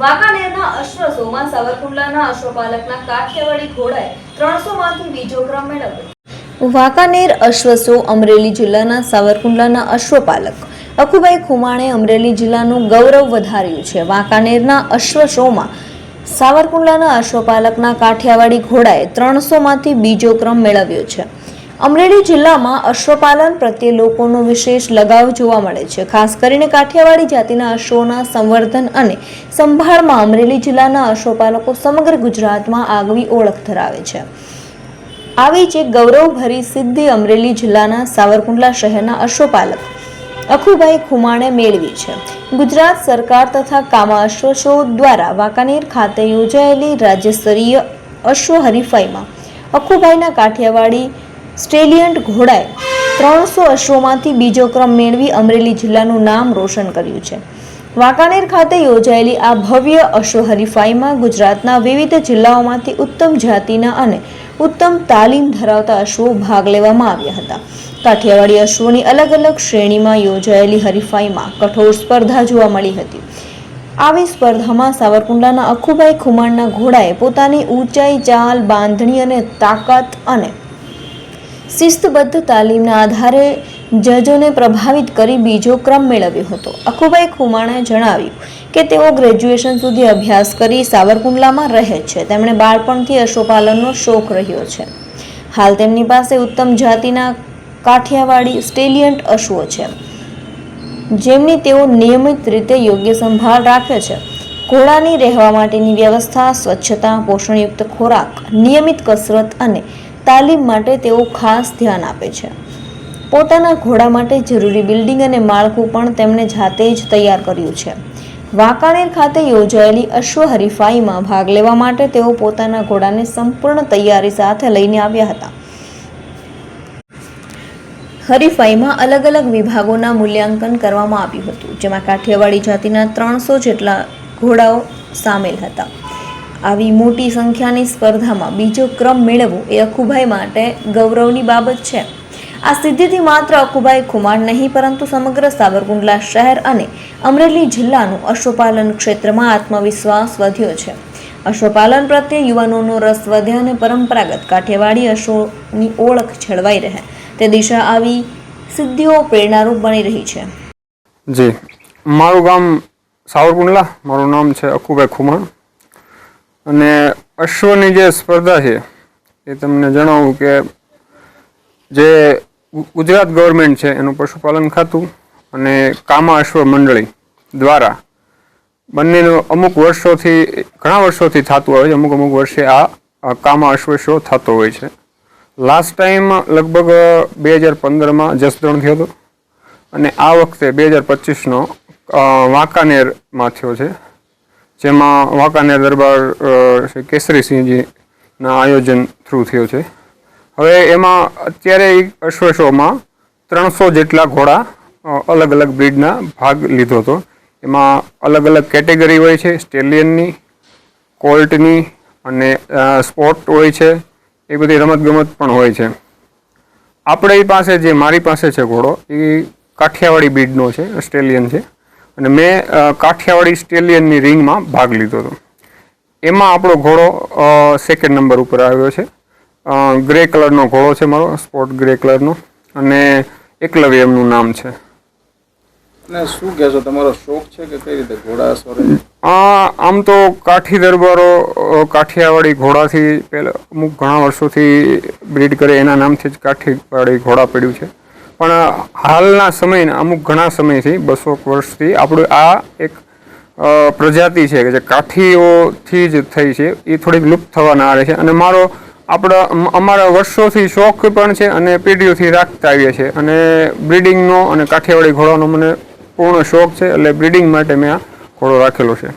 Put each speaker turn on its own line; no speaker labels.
વાંકાનેરના અશ્વસોમાં સાવરકુંડલાના અશ્વપાલકના કાઠિયાવાડી ઘોડાએ ત્રણસો માંથી બીજો ક્રમ મેળવ્યો. વાંકાનેર અશ્વસો અમરેલી જિલ્લાના સાવરકુંડલાના અશ્વપાલક અખુભાઈ ખુમાણે અમરેલી જિલ્લાનું ગૌરવ વધાર્યું છે. વાંકાનેરના અશ્વશોમાં સાવરકુંડલાના અશ્વપાલકના કાઠિયાવાડી ઘોડાએ ત્રણસોમાંથી બીજો ક્રમ મેળવ્યો છે. અમરેલી જિલ્લામાં અશ્વપાલન પ્રત્યે લોકોનો વિશેષ લગાવ જોવા મળે છે. ખાસ કરીને કાઠિયાવાડી જાતિના અશ્વોના સંવર્ધન અને સંભાળમાં અમરેલી જિલ્લાના અશ્વપાલકો સમગ્ર ગુજરાતમાં આગવી ઓળખ ધરાવે છે. આવી જ એક ગૌરવભરી સિદ્ધિ અમરેલી જિલ્લાના સાવરકુંડલા શહેરના અશ્વપાલક અખુભાઈ ખુમાણે મેળવી છે. ગુજરાત સરકાર તથા કામા અશ્વ દ્વારા વાંકાનેર ખાતે યોજાયેલી રાજ્યસ્તરીય અશ્વ હરીફાઈમાં અખુભાઈના કાઠિયાવાડી સ્ટેલિયન્ટ ઘોડાએ ત્રણસો અશ્વોમાંથી બીજો ક્રમ મેળવી અમરેલી જિલ્લાનું નામ રોશન કર્યું છે. વાંકાનેર ખાતે યોજાયેલી આ ભવ્ય અશ્વ હરીફાઈમાં ગુજરાતના વિવિધ જિલ્લાઓમાંથી ઉત્તમ જાતિના અને ઉત્તમ તાલીમ ધરાવતા અશ્વો ભાગ લેવામાં આવ્યા હતા. કાઠિયાવાડી અશ્વોની અલગ અલગ શ્રેણીમાં યોજાયેલી હરીફાઈમાં કઠોર સ્પર્ધા જોવા મળી હતી. આવી સ્પર્ધામાં સાવરકુંડલાના અખુભાઈ ખુમાણના ઘોડાએ પોતાની ઊંચાઈ, ચાલ, બાંધણી અને તાકાત અને શિસ્તબદ્ધ તાલીમના આધારે જજોને પ્રભાવિત કરી બીજો ક્રમ મેળવ્યો હતો. અખુભાઈ ખુમાણાએ જણાવ્યું કે તેઓ ગ્રેજ્યુએશન સુધી અભ્યાસ કરી સાવરકુંડલામાં રહે છે. તેમણે બાળપણથી અશ્વપાલનનો શોખ રહ્યો છે. હાલ તેમની પાસે ઉત્તમ જાતિના કાઠિયાવાડી સ્ટેલિયન્ટ અશ્વો છે, જેમની તેઓ નિયમિત રીતે યોગ્ય સંભાળ રાખે છે. ઘોડાની રહેવા માટેની વ્યવસ્થા, સ્વચ્છતા, પોષણયુક્ત ખોરાક, નિયમિત કસરત અને તાલીમ માટે તેઓ ખાસ ધ્યાન આપે છે. પોતાના ઘોડા માટે જરૂરી બિલ્ડિંગ અને માળખું પણ તેમણે જાતે જ તૈયાર કર્યું છે. વાંકાનેર ખાતે યોજાયેલી અશ્વ હરીફાઈમાં ભાગ લેવા માટે તેઓ પોતાના ઘોડાને સંપૂર્ણ તૈયારી સાથે લઈને આવ્યા હતા. હરીફાઈમાં અલગ અલગ વિભાગોના મૂલ્યાંકન કરવામાં આવ્યું હતું, જેમાં કાઠિયાવાડી જાતિના ત્રણસો જેટલા ઘોડાઓ સામેલ હતા. આવી મોટી સંખ્યાની સ્પર્ધામાં બીજો ક્રમ મેળવવો એ અખુભાઈ માટે ગૌરવની બાબત છે. આ સિદ્ધિથી માત્ર અખુભાઈ ખુમાણ નહીં, પરંતુ સમગ્ર સાવરકુંડલા શહેર અને અમરેલી જિલ્લાનું અશ્વપાલન ક્ષેત્રમાં આત્મવિશ્વાસ વધ્યો છે. અશ્વપાલન પ્રત્યે યુવાનોનો રસ વધે અને પરંપરાગત કાઠિયાવાડી અશ્વની ઓળખ જળવાઈ રહે. તે દિશા આવી સિદ્ધિઓ પ્રેરણારૂપ બની રહી છે.
જી. મારું ગામ સાવરકુંડલા. મારું નામ છે અખુભાઈ ખુમાણ. અને અશ્વની જે સ્પર્ધા છે, એ તમને જણાવું કે જે ગુજરાત ગવર્મેન્ટ છે, એનું પશુપાલન ખાતું અને કામા અશ્વ મંડળી દ્વારા બંનેનું અમુક વર્ષોથી, ઘણા વર્ષોથી થતું હોય છે, અમુક અમુક વર્ષે આ કામા અશ્વ શો થતો હોય છે. લાસ્ટ ટાઈમ લગભગ બે હજાર પંદરમાં જસદણ થયો હતો અને આ વખતે બે હજાર પચીસનો વાંકાનેરમાં થયો છે. જેમાં વાંકાનેર દરબાર શ્રી કેસરીસિંહજીના આયોજન થ્રુ થયો છે. હવે એમાં અત્યારે અશ્વશોમાં અશ્વ ત્રણસો જેટલા ઘોડા અલગ અલગ બ્રિડના ભાગ લીધો હતો. એમાં અલગ અલગ કેટેગરી હોય છે, સ્ટેલિયનની, કોલ્ટની અને સ્પોર્ટ હોય છે, એ બધી રમતગમત પણ હોય છે. આપણી પાસે જે મારી પાસે છે ઘોડો, એ કાઠિયાવાડી બીડનો છે ઓસ્ટ્રેલિયન છે. અને મેં કાઠિયાવાડી સ્ટેલિયનની રિંગમાં ભાગ લીધો હતો. એમાં આપણો ઘોડો સેકન્ડ નંબર ઉપર આવ્યો છે. ગ્રે કલરનો ઘોડો છે મારો સ્પોર્ટ ગ્રે કલરનો અને એકલવ્ય એમનું નામ છે.
અને શું કહેશો તમારો શોખ છે કે કઈ રીતે ઘોડા સ્વરે?
આમ તો કાઠી દરબારો કાઠિયાવાડી ઘોડાથી પહેલાં અમુક ઘણા વર્ષોથી બ્રીડ કરે એના નામથી જ કાઠીવાડી ઘોડા પડ્યું છે. પણ હાલના સમયના અમુક ઘણા સમયથી બસો વર્ષથી આપણું આ એક પ્રજાતિ છે કે જે કાઠીઓથી જ થઈ છે, એ થોડીક લુપ્ત થવાના આરે છે. અને મારો આપણા અમારા વર્ષોથી શોખ પણ છે અને પેઢીઓથી રાખતા આવીએ છીએ. અને બ્રીડિંગનો અને કાઠિયાવાડી ઘોડાનો મને પૂર્ણ શોખ છે, એટલે બ્રીડિંગ માટે મેં આ ઘોડો રાખેલો છે.